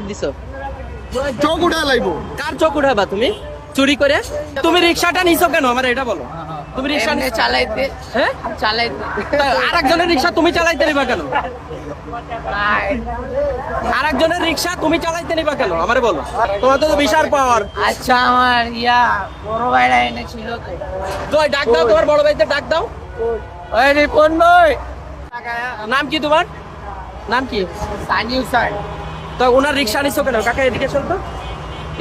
দিছো? চোখ উঠা লাইবো। কার চোখ উঠাবা তুমি? চুরি করে? তুমি রিক্সাটা নিছো কেন? আমার এটা বলো। তুমি রিক্সা এমনি চালাইতে হ্যাঁ? চালাইতে আরেকজনের রিক্সা তুমি চালাইতে নিবা কেন? আরেকজনের রিক্সা তুমি চালাইতে নিবা কেন? আমারে বলো। তোমার তো বিশাল পাওয়ার আচ্ছা আমার ইয়া বড় ভাইরা এনেছিল তো। ডাক দাও তোমার বড় ভাইতে ডাক দাও। ওই রিপন ভাই। নাম কি তোমার? নাম কি? সানিউ স্যার। তো ওনার রিক্সা নিছো কেন? কাকা এদিকে চল তো।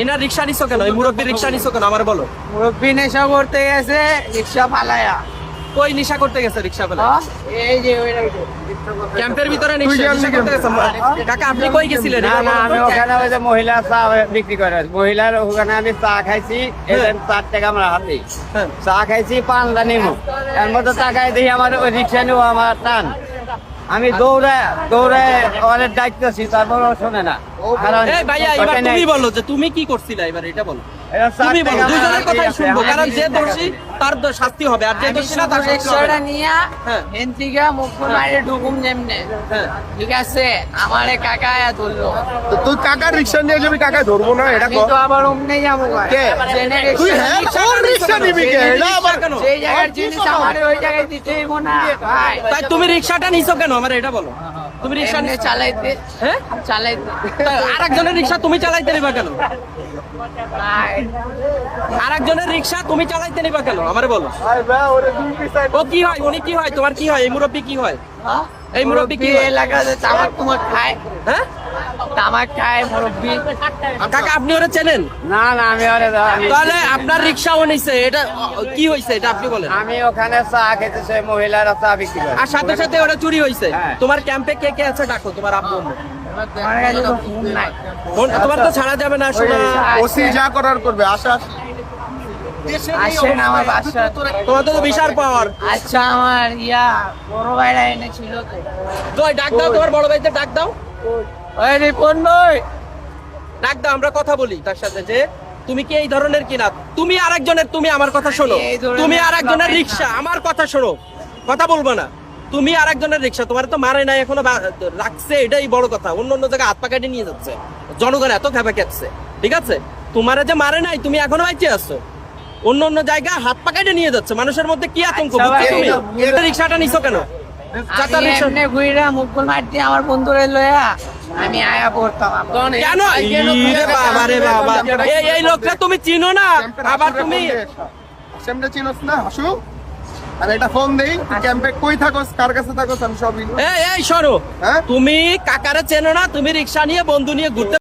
এনার রিক্সা নিছো কেন? এই মুরব্বী রিক্সা নিছো কেন? আমার বলো। মুরব্বী নেশা করতে গেছে রিক্সা ফালায়া কই নিশা করতে গেছে রিক্সা ফেলে হ্যাঁ? এই যে ওইটা ক্যাম্পের ভিতরে নিশা করতে গেছে। কাকা আপনি কই গেছিলেন? না না আমি ওখানে ওই যে মহিলা চা বিক্রি করে। মহিলার ওখানে আমি চা খাইছি এদের চার টাকা আমরা হাতে। হ্যাঁ। চা খাইছি পাঁচটা নিমু। এর মধ্যে টাকায় দিই আমার ওই রিক্সা নিও আমার টান। আমি দৌড়ে দৌড়ে অনেক ডাকতেছি তারপর শোনে না। তুমি বলো যে তুমি কি করছিলা এবার এটা বলো। তুমি বলো দুজনের কথাই শুনব কারণ যে দোষী তার শাস্তি হবে আর যে দোষী না তার শাস্তি হবে। রিক্সাটা নিয়া হ্যাঁ। মুখ মারে ঢুকুম যেমনে। হ্যাঁ। ঠিক আছে আমারে কাকা আয়া তো তুই কাকার রিক্সা নিয়ে যাবি কাকা ধরবো না এটা আমি আবার অমনে যাব কে? তুই হ্যাঁ রিক্সাটা ওর নিবি কে? এটা আবার কেন? সেই জায়গার জিনিস আমারে ওই জায়গায় দিতে না। ভাই। তাই তুমি রিক্সাটা নিছো কেন? আমার এটা বলো। তুমি রিক্সা চালাইতে। হ্যাঁ? চালাইতে। তাই আরেকজনের রিক্সা তুমি চালাইতে নিবা কেন? আর আরেকজনের রিক্সা তুমি চালাইতে নিবা কেন? আমারে বলো। ও কি হয়? উনি কি হয়? তোমার কি হয়? এই মুরব্বী কি হয়? হ্যাঁ? এই মুরব্বী কি? এলাকাতে তামাক তোমার খায়। হ্যাঁ? তামাক খায় মুরব্বি কাকা আপনি ওরা চেনেন? না না আমি ওরে তাহলে আপনার রিক্সাও নিছে এটা কি হয়েছে এটা আপনি বলেন। আমি ওখানে চা খেতে সেই মহিলারা চা বিক্রি করে। আর সাথে সাথে ওটা চুরি হয়েছে হ্যাঁ। তোমার ক্যাম্পে কে কে আছে ডাকো তোমার আব্বু আম্মু। তো ফোন নাই। ফোন- তোমার তো ছাড়া যাবে না শোনা। ওসি যা করার করবে আশা তোমার তো বিশাল পাওয়ার আচ্ছা আমার ইয়া বড় ভাইরা এনেছিল তো। তো ডাক দাও তোমার বড় ভাইতে ডাক দাও। ওই রিপন ভাই। ডাক দাও আমরা কথা বলি। তার সাথে যে তুমি কি এই ধরনের কিনা? তুমি আরেকজনের তুমি আমার কথা শোনো। আমি এই ধরনের তুমি আরেকজনের রিক্সা আমার কথা শোনো। কথা বলব না। তুমি আরেকজনের রিক্সা তোমার তো মারে নাই এখনও রাখছে এটাই বড় কথা। অন্য অন্য জায়গায় হাত পা কেটে নিয়ে যাচ্ছে। জনগণ এত খেপে খেপছে। ঠিক আছে? তোমার যে মারে নাই তুমি এখনও বাইচে আছো। অন্য অন্য জায়গায় হাত পা কেটে নিয়ে যাচ্ছে। মানুষের মধ্যে কি আতঙ্ক? আচ্ছা রিক্সাটা নিছো কেন? চাচার আমি রিক্সা এমনি ঘুরে মুকুল মারতে আমার বন্ধুরে লয়া আমি আয়া পড়তাম। কেন? বাবা রে বাবা। এই এই লোকটা তুমি চিনো না? আবার তুমি চিনস না? হাসু? আর এটা ফোন দেই তুই ক্যাম্পে কই থাকস? কার কাছে থাকস? আমি সবই এই এই সরো। হ্যাঁ? তুমি কাকারে চেনো না? তুমি রিক্সা নিয়ে বন্ধু নিয়ে ঘুরতে